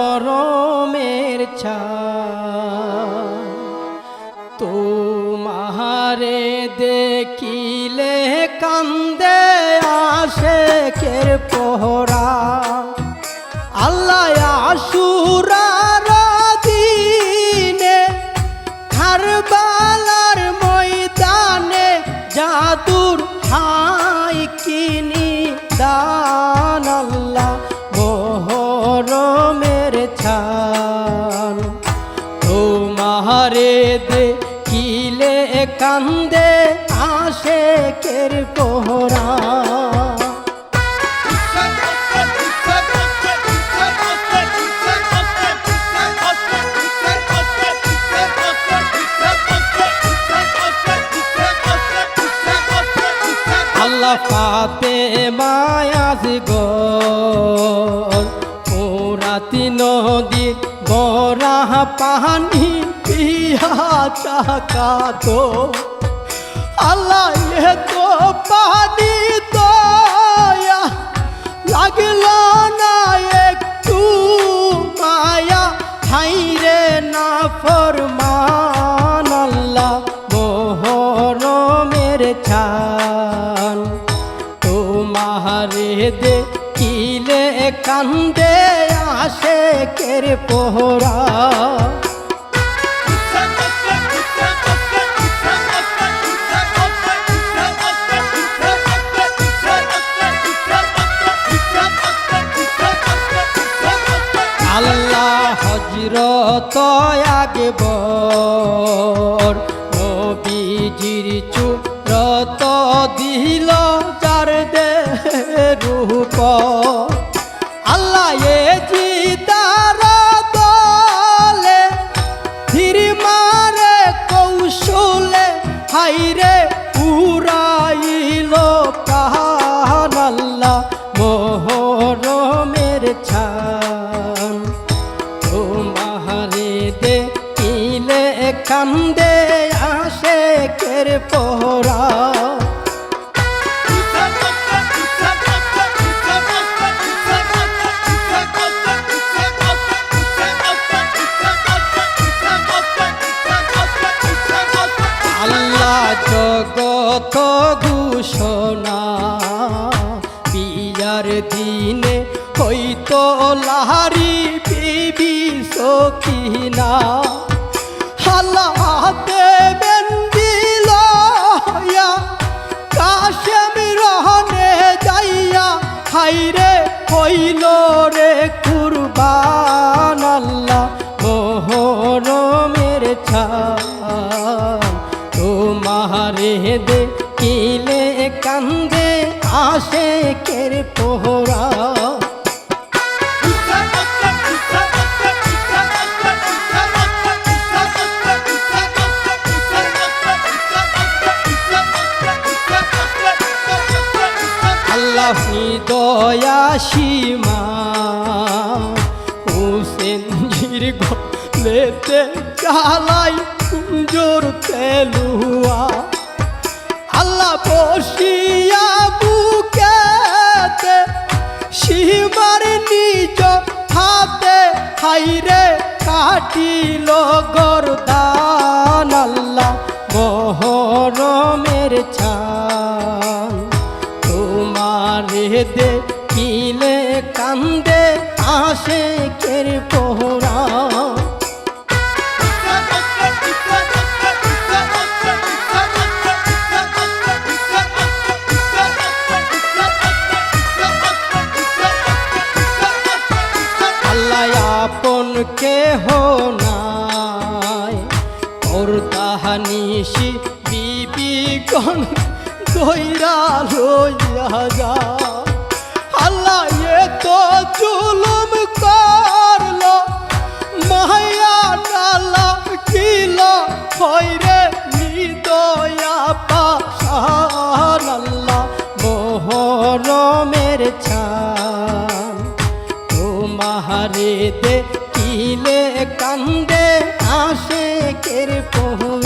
মোহরমের ছা তোমারে দেখিলে কান্দে আসে কের পোহরা। আল্লাহ আসুরার দিনে কারবালার ময়দানে জাদুর কিলে কান্দে আসে কের পোহরা আল্লাহ পাতে মায়াজ গর। পুরাতি নদীর বরা পানি পিয়া চাকা তো আল্লাহ তো পানি দয়া, লাগল না একটু মায়া। হাইরে না ফরমান আল্লাহ, মোহরমের ছান। তোমারে দে কিলে কান্দে আসে কের পোহরা। হজরত আগবর পোহরা আল্লাহ জগত ঘোষণা দিনে হইতো লাহারি হইল রে কুরবান আল্লাহ মোহরমের ছান তোমারে দে কিলে কান্দে আসে কের পোহরা। দয়া সীমা হুসেন জির গলেতে চালাই কুঞ্জোর তেলুয়া। আল্লাহ বসিয়া বুকেতে সীমার নিজ হাতে হাইরে কাটিল গরদান কিলে কান্দে আসে কের পোহরা আপন কেহ নাই। ওর তাহানিসি বিবি গণ লইয়া যা আল্লাহ এ তো জুলুম করল। মায়া ডালা কিল হইরে নিদয়া পাশান আল্লাহ, মোহরমের কিলে কান্দে আসে কের পোহরা।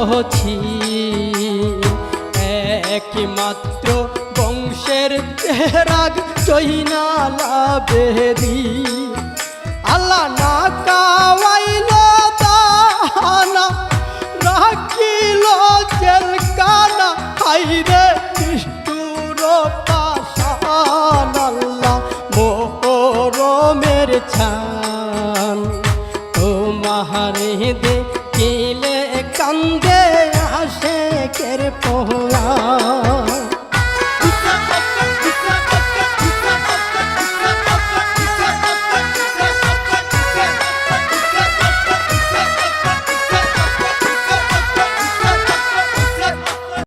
রাখিল ছি একমাত্র বংশের চেহারাগ চৈনালা বেরি আল্লাহ না কাওয়াইল দানা রাখিল জেলকানা হাইরে নিষ্ঠুর পাশান আল্লাহ মোরমের ছান। ও মাহারে দে